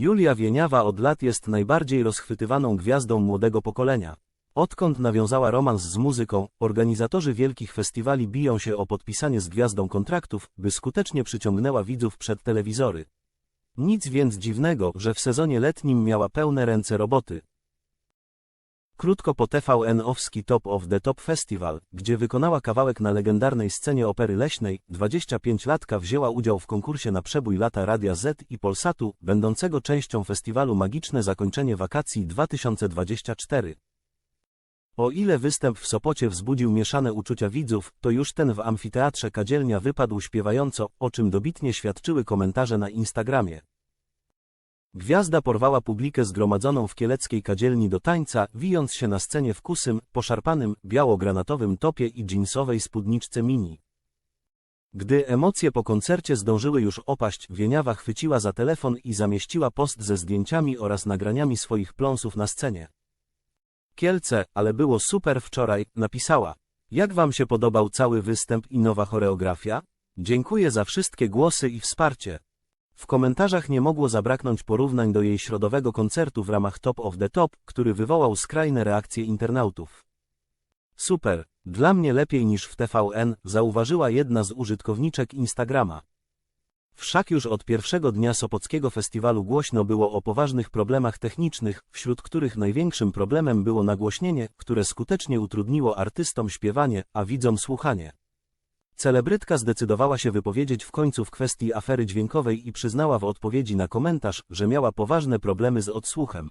Julia Wieniawa od lat jest najbardziej rozchwytywaną gwiazdą młodego pokolenia. Odkąd nawiązała romans z muzyką, organizatorzy wielkich festiwali biją się o podpisanie z gwiazdą kontraktów, by skutecznie przyciągnęła widzów przed telewizory. Nic więc dziwnego, że w sezonie letnim miała pełne ręce roboty. Krótko po TVN-owski Top of the Top Festival, gdzie wykonała kawałek na legendarnej scenie opery leśnej, 25-latka wzięła udział w konkursie na przebój lata Radia Z i Polsatu, będącego częścią festiwalu Magiczne Zakończenie Wakacji 2024. O ile występ w Sopocie wzbudził mieszane uczucia widzów, to już ten w amfiteatrze Kadzielnia wypadł śpiewająco, o czym dobitnie świadczyły komentarze na Instagramie. Gwiazda porwała publikę zgromadzoną w kieleckiej kadzielni do tańca, wijąc się na scenie w kusym, poszarpanym, biało-granatowym topie i dżinsowej spódniczce mini. Gdy emocje po koncercie zdążyły już opaść, Wieniawa chwyciła za telefon i zamieściła post ze zdjęciami oraz nagraniami swoich pląsów na scenie. Kielce, ale było super wczoraj, napisała. Jak wam się podobał cały występ i nowa choreografia? Dziękuję za wszystkie głosy i wsparcie. W komentarzach nie mogło zabraknąć porównań do jej środowego koncertu w ramach Top of the Top, który wywołał skrajne reakcje internautów. Super, dla mnie lepiej niż w TVN, zauważyła jedna z użytkowniczek Instagrama. Wszak już od pierwszego dnia Sopockiego Festiwalu głośno było o poważnych problemach technicznych, wśród których największym problemem było nagłośnienie, które skutecznie utrudniło artystom śpiewanie, a widzom słuchanie. Celebrytka zdecydowała się wypowiedzieć w końcu w kwestii afery dźwiękowej i przyznała w odpowiedzi na komentarz, że miała poważne problemy z odsłuchem.